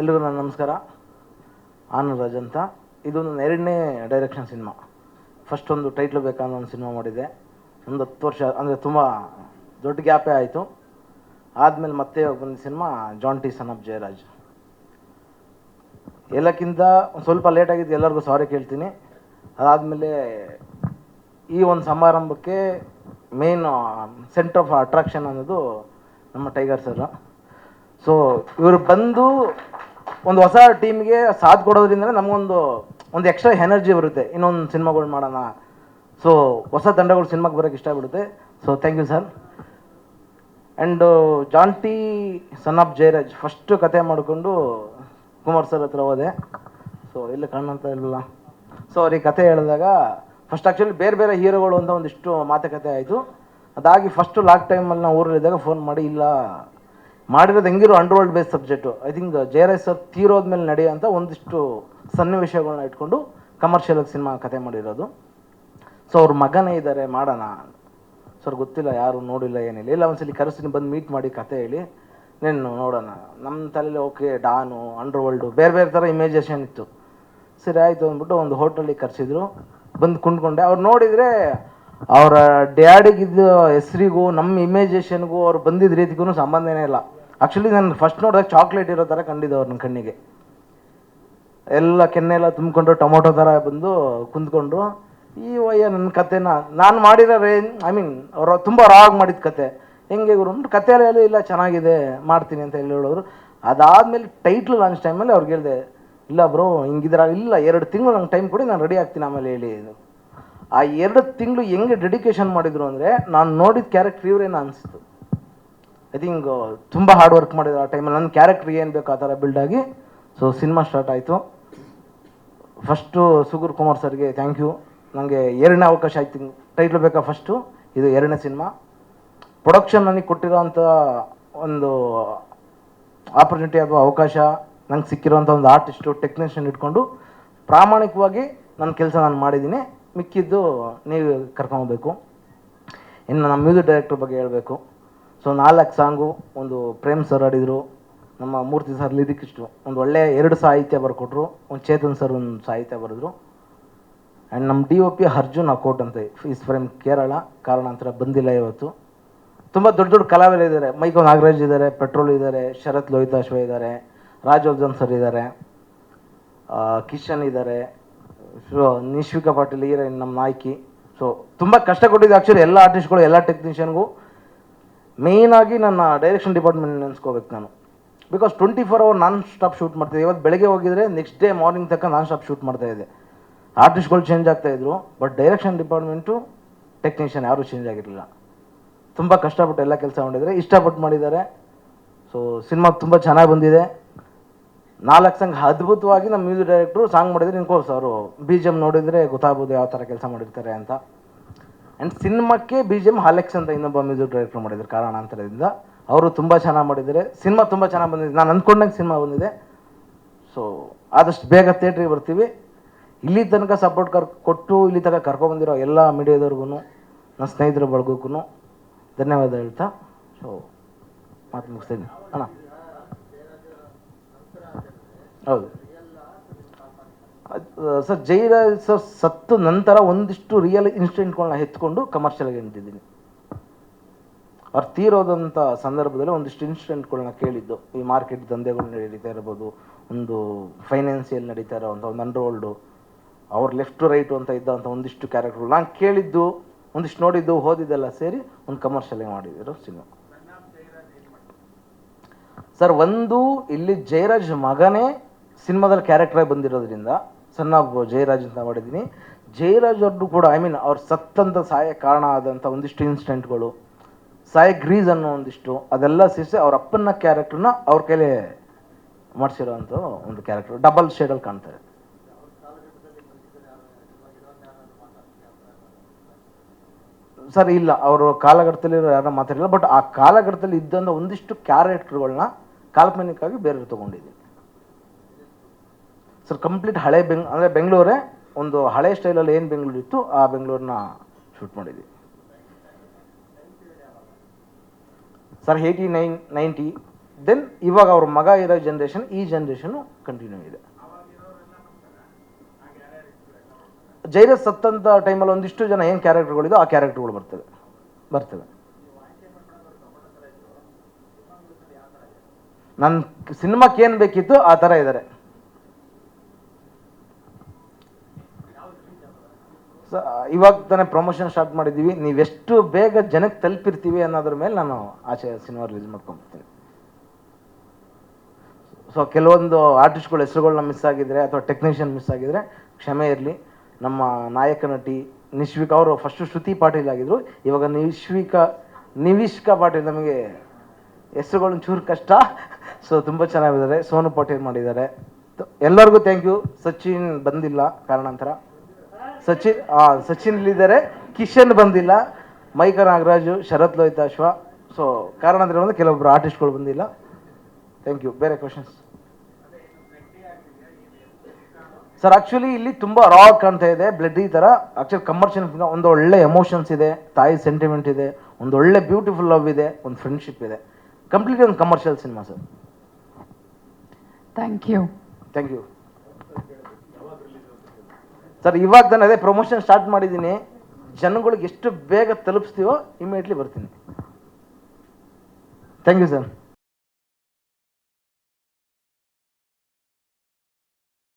ಎಲ್ರಿಗೂ ನನ್ನ ನಮಸ್ಕಾರ. ಆನಂದ್ ಅಂತ. ಇದು ನನ್ನ ಎರಡನೇ ಡೈರೆಕ್ಷನ್ ಸಿನಿಮಾ ಫಸ್ಟ್ ಒಂದು ಟೈಟ್ಲ್ ಬೇಕನ್ನೋ ಒಂದು ಸಿನಿಮಾ ಮಾಡಿದೆ ಒಂದು ಹತ್ತು ವರ್ಷ, ಅಂದರೆ ತುಂಬ ದೊಡ್ಡ ಗ್ಯಾಪೇ ಆಯಿತು. ಆದಮೇಲೆ ಮತ್ತೆ ಬಂದ cinema Jonty son of Jayaraj ಎಲ್ಲಕ್ಕಿಂತ ಒಂದು ಸ್ವಲ್ಪ ಲೇಟ್ ಆಗಿದ್ದು ಎಲ್ಲರಿಗೂ ಸಾರಿ ಕೇಳ್ತೀನಿ. ಅದಾದಮೇಲೆ ಈ ಒಂದು ಸಮಾರಂಭಕ್ಕೆ ಮೇನ್ ಸೆಂಟರ್ ಆಫ್ ಅಟ್ರಾಕ್ಷನ್ ಅನ್ನೋದು ನಮ್ಮ ಟೈಗರ್ ಸರ್ ಸೊ ಇವರು ಬಂದು ಒಂದು ಹೊಸ ಟೀಮ್ಗೆ ಸಾಥ್ ಕೊಡೋದ್ರಿಂದ ನಮಗೊಂದು ಒಂದು ಎಕ್ಸ್ಟ್ರಾ ಎನರ್ಜಿ ಬರುತ್ತೆ. ಇನ್ನೊಂದು ಸಿನಿಮಾಗಳು ಮಾಡೋಣ. ಸೊ ಹೊಸ ತಂಡಗಳು ಸಿನಿಮಾಗೆ ಬರೋಕ್ಕೆ ಇಷ್ಟ ಬಿಡುತ್ತೆ so thank you sir and Jonty son of Jayaraj first ಕತೆ ಮಾಡಿಕೊಂಡು ಕುಮಾರ್ ಸರ್ ಹತ್ರ ಹೋದೆ. ಸೊ ಇಲ್ಲಿ ಕಾಣಂತ ಇರಲಿಲ್ಲ. ಸೊ ಅವ್ರಿಗೆ ಕತೆ ಹೇಳಿದಾಗ ಫಸ್ಟ್ ಆ್ಯಕ್ಚುಲಿ ಬೇರೆ ಬೇರೆ ಹೀರೋಗಳು ಅಂತ ಒಂದಿಷ್ಟು ಮಾತುಕತೆ ಆಯಿತು. ಅದಾಗಿ ಫಸ್ಟು ಲಾಕ್ ಟೈಮಲ್ಲಿ ನಾವು ಊರಲ್ಲಿದ್ದಾಗ ಫೋನ್ ಮಾಡಿ, ಇಲ್ಲ ಮಾಡಿರೋದು ಹೆಂಗಿರೋ underworld base subject I think Jayaraj sir ತೀರೋದ್ಮೇಲೆ ನಡೆಯೋಂಥ ಒಂದಿಷ್ಟು ಸನ್ನಿವೇಶಗಳನ್ನ ಇಟ್ಕೊಂಡು ಕಮರ್ಷಿಯಲ್ ಸಿನಿಮಾ ಕತೆ ಮಾಡಿರೋದು. ಸೊ ಅವ್ರ ಮಗನೇ ಇದ್ದಾರೆ ಮಾಡೋಣ ಸರ್ ಗೊತ್ತಿಲ್ಲ, ಯಾರು ನೋಡಿಲ್ಲ, ಏನಿಲ್ಲ. ಇಲ್ಲ, ಒಂದ್ಸಲಿ ಕರೆಸ್ತೀನಿ, ಬಂದು ಮೀಟ್ ಮಾಡಿ ಕತೆ ಹೇಳಿ. ನೆನ್ನು ನೋಡೋಣ. ನಮ್ಮ ತಲೆಯಲ್ಲಿ ಓಕೆ ಡಾನು ಅಂಡರ್ ವರ್ಲ್ಡು ಬೇರೆ ಬೇರೆ ಥರ ಇಮೇಜೇಷನ್ ಇತ್ತು. ಸರಿ, ಆಯಿತು ಅಂದ್ಬಿಟ್ಟು ಒಂದು ಹೋಟೆಲಿಗೆ ಕರೆಸಿದ್ರು. ಬಂದು ಕುಂಡ್ಕೊಂಡೆ. ಅವ್ರು ನೋಡಿದರೆ ಅವರ ಡ್ಯಾಡಿಗಿದ್ದ ಹೆಸರಿಗೂ ನಮ್ಮ ಇಮೇಜೇಷನ್ಗೂ ಅವ್ರು ಬಂದಿದ್ದ ರೀತಿಗೂ ಸಂಬಂಧನೇ ಇಲ್ಲ. ಆ್ಯಕ್ಚುಲಿ ನಾನು ಫಸ್ಟ್ ನೋಡಿದಾಗ ಚಾಕ್ಲೇಟ್ ಇರೋ ಥರ ಕಂಡಿದ್ದೆ ಅವ್ರ ನನ್ನ ಕಣ್ಣಿಗೆ. ಎಲ್ಲ ಕೆನ್ನೆ ಎಲ್ಲ ತುಂಬಿಕೊಂಡು ಟೊಮೊಟೊ ಥರ ಬಂದು ಕುಂತ್ಕೊಂಡ್ರು ಈ ವಯ್ಯ ನನ್ನ ಕತೆನ ನಾನು ಮಾಡಿರೋ ರೇಂಜ್ ಐ ಮೀನ್ ಅವರು ತುಂಬ ರಾಗ್ ಮಾಡಿದ ಕತೆ. ಹೆಂಗೆ ಗುರು? ಎಲ್ಲ ಇಲ್ಲ, ಚೆನ್ನಾಗಿದೆ, ಮಾಡ್ತೀನಿ ಅಂತ ಹೇಳಿ ಹೇಳೋರು. ಅದಾದಮೇಲೆ ಟೈಟ್ಲ್ ಲಾಂಚ್ ಟೈಮಲ್ಲಿ ಅವ್ರಿಗೆ ಹೇಳಿದೆ, ಇಲ್ಲ ಬ್ರೋ ಹಿಂಗಿದ್ರ, ಇಲ್ಲ, ಎರಡು ತಿಂಗಳು ನಂಗೆ ಟೈಮ್ ಕೊಡಿ, ನಾನು ರೆಡಿ ಆಗ್ತೀನಿ ಆಮೇಲೆ ಹೇಳಿ ಇದು. ಆ ಎರಡು ತಿಂಗಳು ಹೆಂಗೆ ಡೆಡಿಕೇಶನ್ ಮಾಡಿದ್ರು ಅಂದರೆ, ನಾನು ನೋಡಿದ ಕ್ಯಾರೆಕ್ಟರ್ ಇವರೇನು ಅನಿಸ್ತು. ಐ ಥಿಂಕ್ ತುಂಬ ಹಾರ್ಡ್ ವರ್ಕ್ ಮಾಡಿದ್ರು ಆ ಟೈಮಲ್ಲಿ ನನ್ನ ಕ್ಯಾರೆಕ್ಟರ್ ಏನು ಬೇಕು ಆ ಥರ ಬಿಲ್ಡ್ ಆಗಿ ಸೊ ಸಿನಿಮಾ ಸ್ಟಾರ್ಟ್ ಆಯಿತು. ಫಸ್ಟು ಸುಗುರ್ ಕುಮಾರ್ ಸರ್ಗೆ ಥ್ಯಾಂಕ್ ಯು ನನಗೆ ಎರಡನೇ ಅವಕಾಶ ಆಯ್ತು. ಟೈಟ್ಲ್ ಬೇಕಾ ಫಸ್ಟು ಇದು ಎರಡನೇ ಸಿನಿಮಾ ಪ್ರೊಡಕ್ಷನ್ ನನಗೆ ಕೊಟ್ಟಿರೋಂಥ ಒಂದು ಆಪರ್ಚುನಿಟಿ ಅಥವಾ ಅವಕಾಶ, ನಂಗೆ ಸಿಕ್ಕಿರೋಂಥ ಒಂದು ಆರ್ಟಿಸ್ಟು ಟೆಕ್ನಿಷಿಯನ್ ಇಟ್ಕೊಂಡು, ಪ್ರಾಮಾಣಿಕವಾಗಿ ನನ್ನ ಕೆಲಸ ನಾನು ಮಾಡಿದ್ದೀನಿ. ಮಿಕ್ಕಿದ್ದು ನೀವು ಕರ್ಕೊಬೇಕು ಇನ್ನು ನಮ್ಮ ಮ್ಯೂಸಿಕ್ ಡೈರೆಕ್ಟರ್ ಬಗ್ಗೆ ಹೇಳಬೇಕು. ಸೊ ನಾಲ್ಕು ಸಾಂಗು, ಒಂದು ಪ್ರೇಮ್ ಸರ್ ಆಡಿದರು ನಮ್ಮ ಮೂರ್ತಿ ಸರ್ ಲಿರಿಕಿಸ್ಟು ಒಂದು ಒಳ್ಳೆಯ ಎರಡು ಸಾಹಿತ್ಯ ಬರ್ಕೊಟ್ರು, ಒಂದು ಚೇತನ್ ಸರ್ ಒಂದು ಸಾಹಿತ್ಯ ಬರೆದ್ರು. ಆ್ಯಂಡ್ ನಮ್ಮ D O P Arjun Akot ಅಂತ ಈಸ್ ಫ್ರೇಮ್ ಕೇರಳ ಕಾರಣಾಂತರ ಬಂದಿಲ್ಲ ಇವತ್ತು. ತುಂಬ ದೊಡ್ಡ ದೊಡ್ಡ ಕಲಾವಿದರಿದ್ದಾರೆ ಮೈಕೋ ನಾಗರಾಜ್ ಇದ್ದಾರೆ ಪೆಟ್ರೋಲ್ ಇದ್ದಾರೆ ಶರತ್ ಲೋಹಿತಾಶ್ವ ಇದ್ದಾರೆ ರಾಜವರ್ಧನ್ ಸರ್ ಇದ್ದಾರೆ ಕಿಶನ್ ಇದ್ದಾರೆ ಸೊ ನಿಶ್ವಿಕಾ ಪಾಟೀಲ್ ಹೀರೋಯಿನ್ ನಮ್ಮ ನಾಯಕಿ. ಸೊ ತುಂಬ ಕಷ್ಟ ಕೊಟ್ಟಿದ್ದು ಆ್ಯಕ್ಚುಲಿ ಎಲ್ಲ ಆರ್ಟಿಸ್ಟ್ಗಳು ಎಲ್ಲ ಟೆಕ್ನಿಷಿಯನ್ಗೂ ಮೇಯ್ನಾಗಿ ನನ್ನ ಡೈರೆಕ್ಷನ್ ಡಿಪಾರ್ಟ್ಮೆಂಟ್ ನೆನೆಸ್ಕೋಬೇಕು ನಾನು. Because twenty four hour non stop shoot ಮಾಡ್ತಿದ್ದೆ. ಇವತ್ತು ಬೆಳಗ್ಗೆ ಹೋಗಿದ್ರೆ ನೆಕ್ಸ್ಟ್ ಡೇ ಮಾರ್ನಿಂಗ್ ತನಕ ನಾನ್ ಸ್ಟಾಪ್ ಶೂಟ್ ಮಾಡ್ತಾ ಇದ್ದೆ. ಆರ್ಟಿಸ್ಟ್ಗಳು ಚೇಂಜ್ ಆಗ್ತಾ ಇದ್ರು ಬಟ್ ಡೈರೆಕ್ಷನ್ ಡಿಪಾರ್ಟ್ಮೆಂಟು ಟೆಕ್ನಿಷಿಯನ್ ಯಾರೂ ಚೇಂಜ್ ಆಗಿರಲಿಲ್ಲ. ತುಂಬ ಕಷ್ಟಪಟ್ಟು ಎಲ್ಲ ಕೆಲಸ ಮಾಡಿದ್ದಾರೆ, ಇಷ್ಟಪಟ್ಟು ಮಾಡಿದ್ದಾರೆ. ಸೊ ಸಿನಿಮಾ ತುಂಬ ಚೆನ್ನಾಗಿ ಬಂದಿದೆ. ನಾಲ್ಕು ಸಂಘ ಅದ್ಭುತವಾಗಿ ನಮ್ಮ ಮ್ಯೂಸಿಕ್ ಡೈರೆಕ್ಟ್ರು ಸಾಂಗ್ ಮಾಡಿದರೆ ಇನ್ಕೋರ್ಸ್ ಅವರು ಬಿ ಜಿ ಎಂ ನೋಡಿದರೆ ಗೊತ್ತಾಗ್ಬೋದು ಯಾವ ಥರ ಕೆಲಸ ಮಾಡಿರ್ತಾರೆ ಅಂತ. ಆ್ಯಂಡ್ ಸಿನಿಮಾಕ್ಕೆ ಬಿ ಜಿ ಎಂ ಹಾಲೆಕ್ಸ್ ಅಂತ ಇನ್ನೊಬ್ಬ ಮ್ಯೂಸಿಕ್ ಡೈರೆಕ್ಟರ್ ಮಾಡಿದ್ರು ಕಾರಣಾಂತರದಿಂದ. ಅವರು ತುಂಬ ಚೆನ್ನಾಗಿ ಮಾಡಿದ್ದಾರೆ. ಸಿನಿಮಾ ತುಂಬ ಚೆನ್ನಾಗಿ ಬಂದಿದೆ. ನಾನು ಅಂದ್ಕೊಂಡಂಗೆ ಸಿನಿಮಾ ಬಂದಿದೆ. ಸೊ ಆದಷ್ಟು ಬೇಗ ಥಿಯೇಟ್ರಿಗೆ ಬರ್ತೀವಿ. ಇಲ್ಲಿ ತನಕ ಸಪೋರ್ಟ್ ಕರ್, ಕೊಟ್ಟು ಇಲ್ಲಿ ತನಕ ಕರ್ಕೊಬಂದಿರೋ ಎಲ್ಲ ಮೀಡಿಯಾದವ್ರಿಗೂ ನನ್ನ ಸ್ನೇಹಿತರ ಬಳಗಕ್ಕೂ ಧನ್ಯವಾದ ಹೇಳ್ತಾ. ಸೊ ಮಾತು ಮುಗಿಸ್ತೀನಿ. ಅಣ್ಣ. ಹೌದು. ಸರ್ ಜೈರಾಜ್ ಸರ್, ಸತ್ತು ನಂತರ ಒಂದಿಷ್ಟು ರಿಯಲ್ ಇನ್ಸಿಡೆಂಟ್ಗಳನ್ನ ಎತ್ಕೊಂಡು ಕಮರ್ಷಿಯಲ್ಗೆ ನಿಂತಿದ್ದೀನಿ. ಅವ್ರು ತೀರೋದಂಥ ಸಂದರ್ಭದಲ್ಲಿ ಒಂದಿಷ್ಟು ಇನ್ಸಿಡೆಂಟ್ಗಳನ್ನ ಕೇಳಿದ್ದು. ಈ ಮಾರ್ಕೆಟ್ ದಂಧೆಗಳು ನಡೀತಾ ಇರ್ಬೋದು, ಒಂದು ಫೈನಾನ್ಸಿಯಲ್ ನಡೀತಾ ಇರೋವಂಥ ಒಂದು ಅಂಡರ್ವರ್ಲ್ಡು ಅವ್ರ ಲೆಫ್ಟ್ ರೈಟು ಅಂತ ಇದ್ದಂಥ ಒಂದಿಷ್ಟು ಕ್ಯಾರೆಕ್ಟರ್ಗಳು ನಾನು ಕೇಳಿದ್ದು, ಒಂದಿಷ್ಟು ನೋಡಿದ್ದು, ಓದಿದ್ದೆಲ್ಲ ಸೇರಿ ಒಂದು ಕಮರ್ಷಿಯಲ್ಗೆ ಮಾಡಿದ್ರು ಸಿನಿಮಾ. ಸರ್, ಒಂದು ಇಲ್ಲಿ ಜಯರಾಜ್ ಮಗನೇ ಸಿನಿಮಾದಲ್ಲಿ ಕ್ಯಾರೆಕ್ಟ್ರಾಗಿ ಬಂದಿರೋದ್ರಿಂದ ಸಣ್ಣ ಜಯರಾಜ್ ಅಂತ ಮಾಡಿದ್ದೀನಿ. ಜಯರಾಜ್ ಅವ್ರದ್ದು ಕೂಡ ಐ ಮೀನ್ ಅವ್ರು ಸತ್ತಂತ ಸಾಯ ಕಾರಣ ಆದಂಥ ಒಂದಿಷ್ಟು ಇನ್ಸಿಡೆಂಟ್ಗಳು ಗ್ರೀಸ್ ಅನ್ನೋ ಒಂದಿಷ್ಟು, ಅದೆಲ್ಲ ಸೇರಿಸಿ ಅವ್ರ ಅಪ್ಪನ ಕ್ಯಾರೆಕ್ಟರ್ನ ಅವ್ರ ಕೈಲಿ ಮಾಡಿಸಿರೋವಂಥ ಒಂದು ಕ್ಯಾರೆಕ್ಟರ್ ಡಬಲ್ ಶೇಡಲ್ಲಿ ಕಾಣ್ತಾರೆ ಸರ್, ಇಲ್ಲ, ಅವರು ಕಾಲಘಟ್ಟದಲ್ಲಿ ಯಾರನ್ನ ಮಾತಾಡಿಲ್ಲ ಬಟ್ ಆ ಕಾಲಘಟ್ಟದಲ್ಲಿ ಇದ್ದಂಥ ಒಂದಿಷ್ಟು ಕ್ಯಾರೆಕ್ಟರ್ಗಳನ್ನ ಕಾಲ್ಪನಿಕವಾಗಿ ಬೇರೆ ತೊಗೊಂಡಿದ್ದೀನಿ. ಸರ್ ಕಂಪ್ಲೀಟ್ ಹಳೆ ಬೆಂಗ್, ಅಂದರೆ ಬೆಂಗಳೂರೇ ಒಂದು ಹಳೆ ಸ್ಟೈಲಲ್ಲಿ ಏನು ಬೆಂಗಳೂರು ಇತ್ತು, ಆ ಬೆಂಗಳೂರನ್ನ ಶೂಟ್ ಮಾಡಿದ್ವಿ. Sir eighty nine ninety then ಇವಾಗ ಅವ್ರ ಮಗ ಇರೋ ಜನ್ರೇಷನ್ ಈ ಜನ್ರೇಷನು ಕಂಟಿನ್ಯೂ ಇದೆ. ಜೈರಸ್ ಸತ್ತಂತ ಟೈಮಲ್ಲಿ ಒಂದಿಷ್ಟು ಜನ ಏನು ಕ್ಯಾರೆಕ್ಟರ್ಗಳಿದೋ ಆ ಕ್ಯಾರೆಕ್ಟರ್ಗಳು ಬರ್ತವೆ ಬರ್ತವೆ. ನನ್ನ ಸಿನಿಮಾಕ್ಕೆ ಏನು ಬೇಕಿತ್ತು, ಆ ಥರ ಇದ್ದಾರೆ ಸ ಇವಾಗ ತಾನೇ ಪ್ರಮೋಷನ್ ಸ್ಟಾರ್ಟ್ ಮಾಡಿದ್ದೀವಿ. ನೀವೆಷ್ಟು ಬೇಗ ಜನಕ್ಕೆ ತಲುಪಿರ್ತೀವಿ ಅನ್ನೋದ್ರ ಮೇಲೆ ನಾನು ಆಚೆ ಸಿನಿಮಾ ರಿಲೀಸ್ ಮಾಡ್ಕೊಂಡ್ಬಿಡ್ತೀನಿ. ಸೊ ಕೆಲವೊಂದು ಆರ್ಟಿಸ್ಟ್ಗಳ ಹೆಸರುಗಳನ್ನ ಮಿಸ್ ಆಗಿದ್ರೆ ಅಥವಾ ಟೆಕ್ನಿಷಿಯನ್ ಮಿಸ್ ಆಗಿದ್ರೆ ಕ್ಷಮೆ ಇರಲಿ. ನಮ್ಮ ನಾಯಕ ನಟಿ ನಿಶ್ವಿಕಾ ಅವರು ಫಸ್ಟು ಶ್ರುತಿ ಪಾಟೀಲ್ ಆಗಿದ್ರು. ಇವಾಗ ನಿಶ್ವಿಕಾ ನಿವಿಶ್ಕ ಪಾಟೀಲ್ ನಮಗೆ ಹೆಸರುಗಳನ್ನ ಚೂರು ಕಷ್ಟ. ಸೊ ತುಂಬ ಚೆನ್ನಾಗಿದ್ದಾರೆ. ಸೋನು ಪಾಟೀಲ್ ಮಾಡಿದ್ದಾರೆ. ಎಲ್ಲರಿಗೂ ಥ್ಯಾಂಕ್ ಯು ಸಚಿನ್ ಬಂದಿಲ್ಲ ಕಾರಣಾಂತರ. ಸಚಿನ್ ಸಚಿನ್ ಇಲ್ಲಿದ್ದಾರೆ ಕಿಶನ್ ಬಂದಿಲ್ಲ. ಮೈಕ ನಾಗರಾಜು ಶರತ್ ಲೋಹಿತಾಶ್ವ ಸೊ ಕಾರಣಾಂತರ ಬಂದು ಕೆಲವೊಬ್ಬರು ಆರ್ಟಿಸ್ಟ್ಗಳು ಬಂದಿಲ್ಲ. ಥ್ಯಾಂಕ್ ಯು ಬೇರೆ ಕ್ವಶನ್ಸ್ ಸರ್ ಆ್ಯಕ್ಚುಲಿ ಇಲ್ಲಿ ತುಂಬ ರಾಕ್ ಕಾಣ್ತಾ ಇದೆ. ಬ್ಲಡ್ ಈ ಥರ ಆ್ಯಕ್ಚುಲಿ ಕಮರ್ಷಿಯಲ್ ಒಂದು ಒಳ್ಳೆ ಎಮೋಷನ್ಸ್ ಇದೆ. ತಾಯಿ ಸೆಂಟಿಮೆಂಟ್ ಇದೆ. ಒಂದು ಒಳ್ಳೆ ಬ್ಯೂಟಿಫುಲ್ ಲವ್ ಇದೆ. ಒಂದು ಫ್ರೆಂಡ್ಶಿಪ್ ಇದೆ. ಕಂಪ್ಲೀಟ್ಲಿ ಒಂದು commercial cinema sir thank you thank you sir, ಇವಾಗ ನಾನು ಅದೇ ಪ್ರಮೋಷನ್ ಸ್ಟಾರ್ಟ್ ಮಾಡಿದ್ದೀನಿ. ಜನಗಳಿಗೆ ಎಷ್ಟು ಬೇಗ ತಲುಪಿಸ್ತೀವೋ ಇಮಿಡಿಯೇಟ್ಲಿ ಬರ್ತೀನಿ. Thank you sir